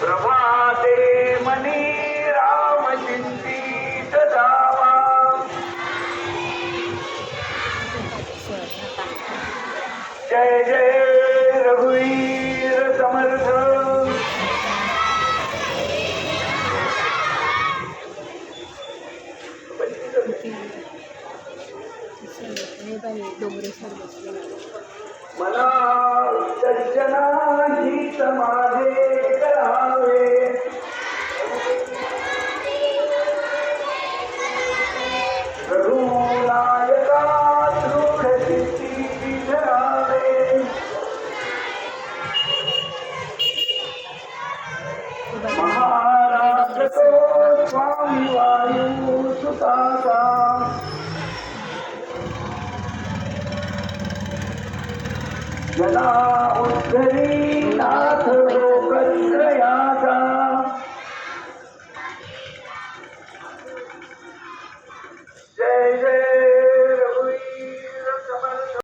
प्रभाते मनी राम चिंतित जावा। जय जय रघुवीर समर्थ। मला सज्जना ही समाजे Jana Usteri